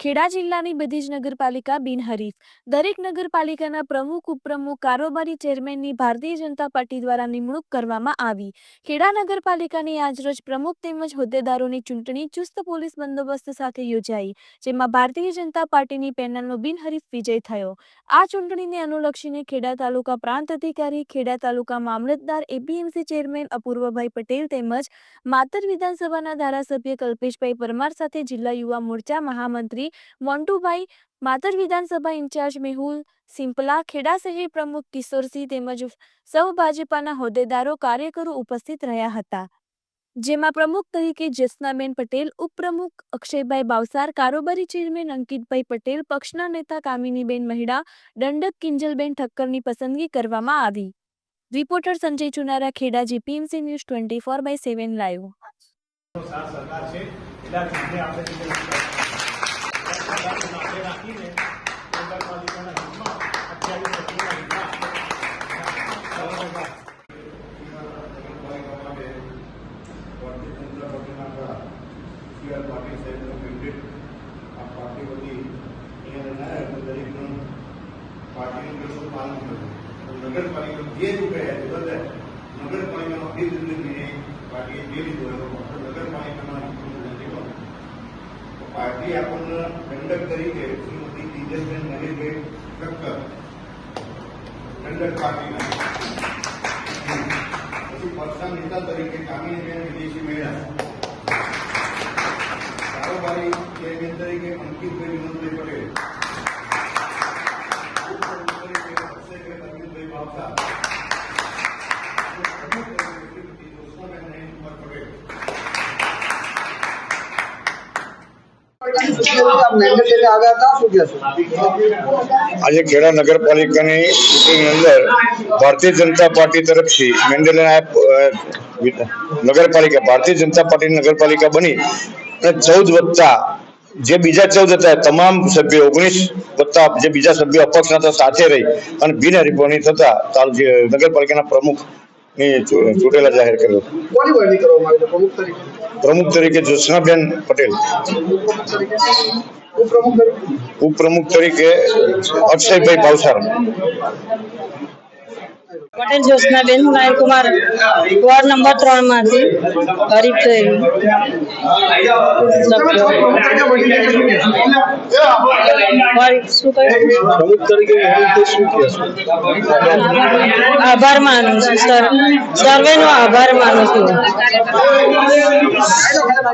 Kheda જિલ્લાની બધી જ નગરપાલિકા બિનહરીફ. દરેક નગરપાલિકાના પ્રમુખ, ઉપપ્રમુખ, કારોબારી ચેરમેનની ભારતીય જનતા પાર્ટી દ્વારા નિમણૂક કરવામાં આવી. ખેડા નગરપાલિકાની આજરોજ પ્રમુખ તેમજ હોદ્દેદારોની ચૂંટણી ચુસ્ત પોલીસ બંદોબસ્ત સાથે યોજાઈ, જેમાં ભારતીય જનતા પાર્ટીની પેનલનો બિનહરીફ વિજય થયો. આ ચૂંટણીને અનુલક્ષીને ખેડા તાલુકા પ્રાંત અધિકારી, ખેડા તાલુકા મામલતદાર, એપીએમસી ચેરમેન અપૂર્વભાઈ પટેલ તેમજ માતર વિધાનસભાના ધારાસભ્ય કલ્પેશભાઈ પરમાર સાથે જિલ્લા યુવા મોરચા મહામંત્રી મોન્ટુભાઈ માતર વિધાનસભા ઇન્ચાર્જ મેહુલ, સિમ્પલા ખેડા શહેર પ્રમુખ કિશોરસિંહ તેમજ સૌ ભાજપાના હોદ્દેદારો કાર્યકરો ઉપસ્થિત રહ્યા હતા. જેમાં પ્રમુખ તરીકે જ્યોત્સનાબેન પટેલ, ઉપપ્રમુખ અક્ષયભાઈ બાવસાર, કારોબારી ચેરમેન અંકિતભાઈ પટેલ, પક્ષના નેતા કામિનીબેન મહિડા, દંડક કિંજલબેન ઠક્કરની પસંદગી કરવામાં આવી. Reporter Sanjay Chunara, Kheda, GPMC news twenty four by seven live. સાથ સરકાર છે એટલે આ ચૂંટણી આપણે જે સરકારને નામે રાખીને નગરપાલિકાના હિતમાં અઠ્યાવીસ સભ્યોના હિતમાં નગરપાલિકા માટે ભારતીય જનતા પાર્ટીના આપણા સી આર પાટીલ સાહેબનો મેન્ડેટ આ પાર્ટી વતી અહીંયા રહેનારા એટલે દરેકનું પાર્ટીનું બિલકુલ પાલન કર્યું નગરપાલિકા જે રૂપે બધા નગરપાલિકામાં બે જિંદગીને પાર્ટીએ જે લીધો એનો ફક્ત પાર્ટી આપણને દંડક તરીકે શ્રીમતી તેજસબેન નરેશભાઈ ઠક્કર દંડક પાર્ટીના પછી પક્ષના નેતા તરીકે કામિનીબેન વિદેશી મહિલા કારોબારી ચેરમેન તરીકે અંકિતભાઈ વિનોદભાઈ પટેલ. અક્ષયભાઈ અરવિંદભાઈ બાવસા પ્રમુખ તરીકે શ્રીમતી જ્યોત્સનાબેન નયનકુમાર પટેલ મેન્ડેટ લઈને આવ્યા હતા શું કહેશો આજે ખેડા નગરપાલિકાની ચૂંટણીની અંદર ભારતીય જનતા પાર્ટી તરફથી મેન્ડેલા નગરપાલિકા, ભારતીય જનતા પાર્ટી નગરપાલિકા બની અને ચૌદ વત્તા જે બીજા ચૌદ હતા તમામ સભ્યો, ઓગણીસ વત્તા જે બીજા સભ્યો અપક્ષ હતા, સાથે રહી અને બિનહરીફોની થતા તાલ- જે નગરપાલિકાના પ્રમુખની ચૂંટેલા જાહેર કર્યો. પ્રમુખ તરીકે જ્યોત્સનાબેન પટેલ. ઉપપ્રમુખ તરીકે? અક્ષયભાઈ ભાવસાર પટેલ જ્યોત્સનાબેન હુનાયર કુમાર વોર્ડ નંબર ત્રણમાંથી હરીફ આભાર માનું છું સર. સર્વેનો આભાર માનું છું.